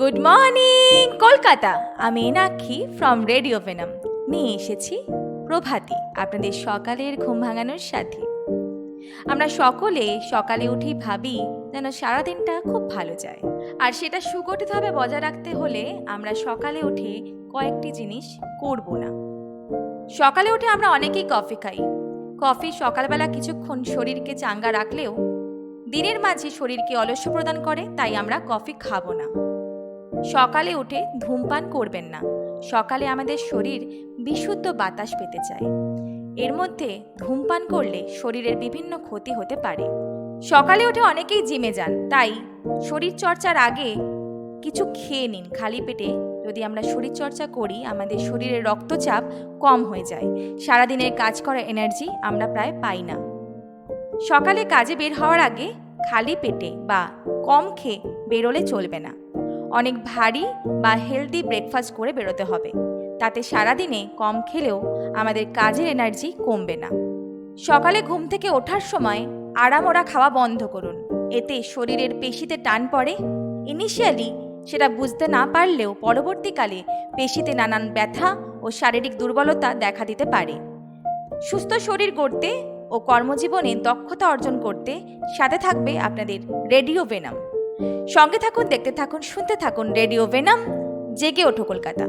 Good morning Kolkata. আমি Enakshi from radio venom নিয়ে এসেছি প্রভাতী, আপনাদের সকালের ঘুম ভাঙানোর সাথে। আমরা সকলে সকালে উঠেই ভাবি যেন সারাদিনটা খুব ভালো যায়। আর সেটা সুগঠিতভাবে বজায় রাখতে হলে আমরা সকালে উঠে কয়েকটি জিনিস করব না। সকালে উঠে আমরা অনেকেই কফি খাই। কফি সকালবেলা কিছুক্ষণ শরীরকে চাঙ্গা রাখলেও দিনের মাঝে শরীরকে অলস্য প্রদান করে, তাই আমরা কফি খাব না। সকালে উঠে ধূমপান করবেন না। সকালে আমাদের শরীর বিশুদ্ধ বাতাস পেতে চায়। এর মধ্যে ধূমপান করলে শরীরের বিভিন্ন ক্ষতি হতে পারে। সকালে উঠে অনেকেই জিমে যান, তাই শরীর চর্চার আগে কিছু খেয়ে নিন। খালি পেটে যদি আমরা শরীর চর্চা করি, আমাদের শরীরের রক্তচাপ কম হয়ে যায়। সারাদিনের কাজ করা এনার্জি আমরা প্রায় পাই না। সকালে কাজে বের হওয়ার আগে খালি পেটে বা কম খেয়ে বেরোলে চলবে না। অনেক ভারী বা হেলদি ব্রেকফাস্ট করে বেরোতে হবে। তাতে সারাদিনে কম খেলেও আমাদের কাজের এনার্জি কমবে না। সকালে ঘুম থেকে ওঠার সময় আড়ামোড়া খাওয়া বন্ধ করুন। এতে শরীরের পেশিতে টান পড়ে। ইনিশিয়ালি সেটা বুঝতে না পারলেও পরবর্তীকালে পেশিতে নানান ব্যথা ও শারীরিক দুর্বলতা দেখা দিতে পারে। সুস্থ শরীর গড়তে ও কর্মজীবনে দক্ষতা অর্জন করতে সাথে থাকবে আপনাদের রেডিও ভেনাম সঙ্গে থাকুন দেখতে থাকুন শুনতে থাকুন রেডিও ভেনাম জেগে ওঠো কলকাতা।